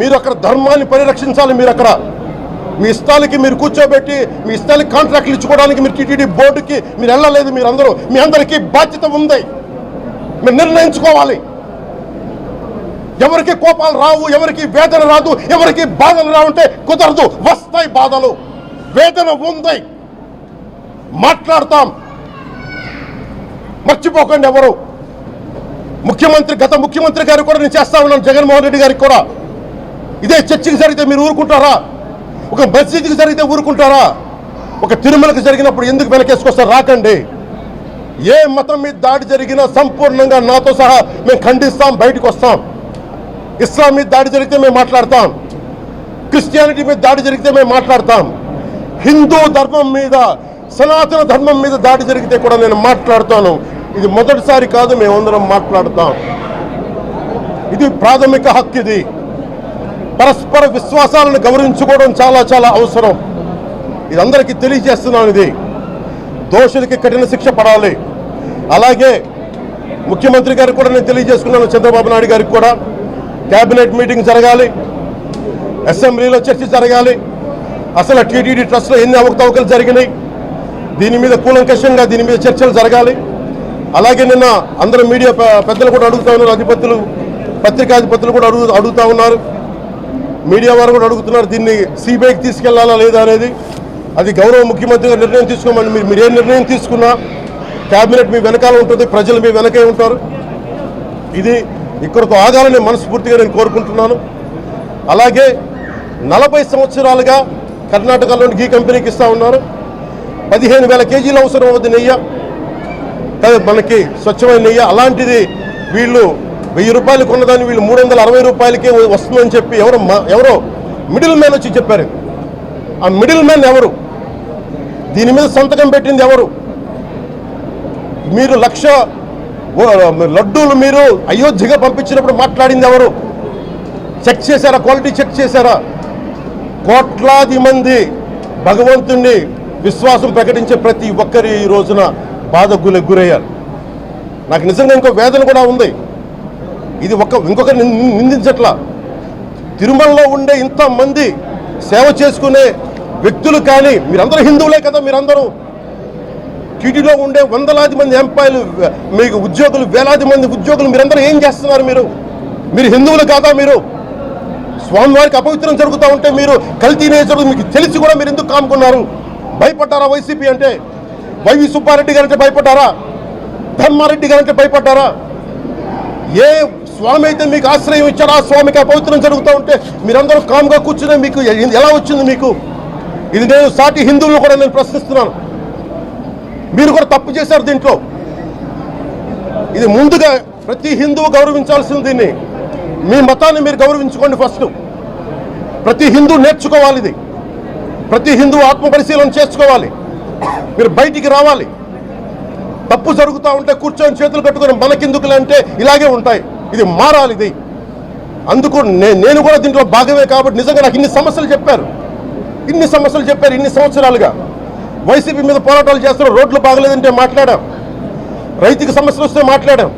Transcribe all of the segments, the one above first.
మీరు అక్కడ ధర్మాన్ని పరిరక్షించాలి మీరు అక్కడ మీ ఇష్టాలకి మీరు కూర్చోబెట్టి మీ ఇష్టాలకి కాంట్రాక్ట్లు ఇచ్చుకోవడానికి మీరు టీటీడీ బోర్డుకి మీరు వెళ్ళలేదు మీరు అందరూ మీ అందరికీ బాధ్యత ఉంది. మీరు నిర్ణయించుకోవాలి. ఎవరికి కోపాలు రావు ఎవరికి వేదన రాదు ఎవరికి బాధలు రావుంటే కుదరదు. వస్తాయి బాధలు. వేదన ఉంది. మాట్లాడతాం. మర్చిపోకండి ఎవరు. ముఖ్యమంత్రి గత ముఖ్యమంత్రి గారు కూడా నేను చేస్తా ఉన్నాను. జగన్మోహన్ రెడ్డి గారికి కూడా. ఇదే చర్చికి జరిగితే మీరు ఊరుకుంటారా? ఒక మసీదుకి జరిగితే ఊరుకుంటారా? ఒక తిరుమలకి జరిగినప్పుడు ఎందుకు వెనకేసుకొస్తారు రాకండి? ఏ మతం మీద దాడి జరిగినా సంపూర్ణంగా నాతో సహా మేము ఖండిస్తాం బయటకు వస్తాం. ఇస్లాం మీద దాడి జరిగితే మేము మాట్లాడతాం. క్రిస్టియానిటీ మీద దాడి జరిగితే మేము మాట్లాడతాం. హిందూ ధర్మం మీద సనాతన ధర్మం మీద దాడి జరిగితే కూడా నేను మాట్లాడతాను. ఇది మొదటిసారి కాదు మేమందరం మాట్లాడతాం. ఇది ప్రాథమిక హక్కు ఇది. పరస్పర విశ్వాసాలను గౌరవించుకోవడం చాలా చాలా అవసరం. ఇది అందరికీ తెలియజేస్తున్నాను ఇది. దోషులకి కఠిన శిక్ష పడాలి. అలాగే ముఖ్యమంత్రి గారికి కూడా నేను తెలియజేసుకున్నాను చంద్రబాబు నాయుడు గారికి కూడా. క్యాబినెట్ మీటింగ్ జరగాలి. అసెంబ్లీలో చర్చ జరగాలి. అసలు టీటీడీ ట్రస్ట్లో ఎన్ని అవకతవకలు జరిగినాయి? దీని మీద కూలంకషంగా దీని మీద చర్చలు జరగాలి. అలాగే నిన్న అందరూ మీడియా పెద్దలు కూడా అడుగుతా ఉన్నారు అధిపతులు పత్రికాధిపతులు కూడా అడుగు అడుగుతా ఉన్నారు. మీడియా వారు కూడా అడుగుతున్నారు దీన్ని సిబిఐకి తీసుకెళ్ళాలా లేదా అనేది. అది గౌరవ ముఖ్యమంత్రి గారు నిర్ణయం తీసుకోమని మీరు మీరు ఏ నిర్ణయం తీసుకున్నా క్యాబినెట్ మీ వెనకాల ఉంటుంది ప్రజలు మీ వెనకే ఉంటారు. ఇది ఇక్కడతో ఆగాలని మనస్ఫూర్తిగా నేను కోరుకుంటున్నాను. అలాగే నలభై సంవత్సరాలుగా కర్ణాటకలోని గీ కంపెనీకి ఇస్తా ఉన్నారు. పదిహేను వేల కేజీలు అవసరం అవుతుంది నెయ్యి. మనకి స్వచ్ఛమైన నెయ్యి. అలాంటిది వీళ్ళు వెయ్యి రూపాయలు కొన్నదాన్ని వీళ్ళు మూడు వందల అరవై రూపాయలకే వస్తుందని చెప్పి ఎవరో ఎవరో మిడిల్ మ్యాన్ వచ్చి చెప్పారు. ఆ మిడిల్ మ్యాన్ ఎవరు? దీని మీద సంతకం పెట్టింది ఎవరు? మీరు లక్ష లడ్డూలు మీరు అయోధ్యగా పంపించినప్పుడు మాట్లాడింది ఎవరు? చెక్ చేశారా? క్వాలిటీ చెక్ చేశారా? కోట్లాది మంది భగవంతుణ్ణి విశ్వాసం ప్రకటించే ప్రతి ఒక్కరి ఈ రోజున బాధకు గురయ్యారు. నాకు నిజంగా ఇంకో వేదన కూడా ఉంది. ఇది ఒక ఇంకొకరిని నిందించట్లా. తిరుమలలో ఉండే ఇంతమంది సేవ చేసుకునే వ్యక్తులు కానీ మీరందరూ హిందువులే కదా మీరందరూ. టీటీలో ఉండే వందలాది మంది ఎంపాయలు మీకు ఉద్యోగులు వేలాది మంది ఉద్యోగులు మీరందరూ ఏం చేస్తున్నారు మీరు? మీరు హిందువులు కాదా మీరు? స్వామివారికి అపవిత్రం జరుగుతూ ఉంటే మీరు కల్తీ నేచరు మీకు తెలిసి కూడా మీరు ఎందుకు కాముకున్నారు? భయపడ్డారా వైసీపీ అంటే? వైవి సుబ్బారెడ్డి గారంటే భయపడ్డారా? ధర్మారెడ్డి గారంటే భయపడ్డారా? ఏ స్వామి అయితే మీకు ఆశ్రయం ఇచ్చారో. ఆ స్వామికి అపవిత్రం జరుగుతూ ఉంటే మీరందరూ కామ్గా కూర్చునే మీకు ఎలా వచ్చింది మీకు? ఇది నేను సాటి హిందువులను కూడా నేను ప్రశ్నిస్తున్నాను. మీరు కూడా తప్పు చేశారు దీంట్లో. ఇది ముందుగా ప్రతి హిందువు గౌరవించాల్సింది దీన్ని. మీ మతాన్ని మీరు గౌరవించుకోండి ఫస్ట్. ప్రతి హిందూ నేర్చుకోవాలి ఇది. ప్రతి హిందువు ఆత్మ పరిశీలన చేసుకోవాలి. మీరు బయటికి రావాలి. తప్పు జరుగుతూ ఉంటే కూర్చొని చేతులు కట్టుకొని మనకెందుకులే అంటే ఇలాగే ఉంటాయి. ఇది మారాలి ఇది. అందుకు నే- నేను కూడా దీంట్లో భాగమే కాబట్టి నిజంగా నాకు ఇన్ని సమస్యలు చెప్పారు. ఇన్ని సమస్యలు చెప్పారు ఇన్ని సంవత్సరాలుగా. వైసీపీ మీద పోరాటాలు చేస్తున్నారు రోడ్లు బాగలేదంటే మాట్లాడాం. రైతుకి సమస్యలు వస్తే మాట్లాడాం.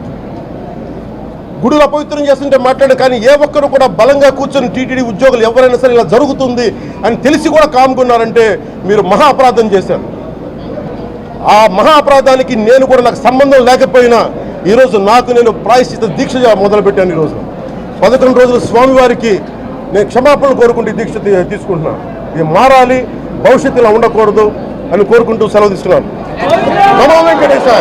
గుడులు అపవిత్రం చేస్తుంటే మాట్లాడాం కానీ ఏ ఒక్కరు కూడా బలంగా కూర్చొని టీటీడీ ఉద్యోగులు ఎవరైనా సరే ఇలా జరుగుతుంది అని తెలిసి కూడా కాముకున్నారంటే మీరు మహా అపరాధం చేశారు. ఆ మహా అపరాధానికి నేను కూడా నాకు సంబంధం లేకపోయినా ఈరోజు నాకు నేను ప్రాయశ్చిత దీక్ష మొదలుపెట్టాను ఈరోజు. పదకొండు రోజులు స్వామివారికి నేను క్షమాపణలు కోరుకుంటూ ఈ దీక్ష తీసుకుంటున్నాను. ఇది మారాలి భవిష్యత్తులో ఉండకూడదు అని కోరుకుంటూ సెలవు తీసుకున్నాను. నమో వెంకటేశ్వర!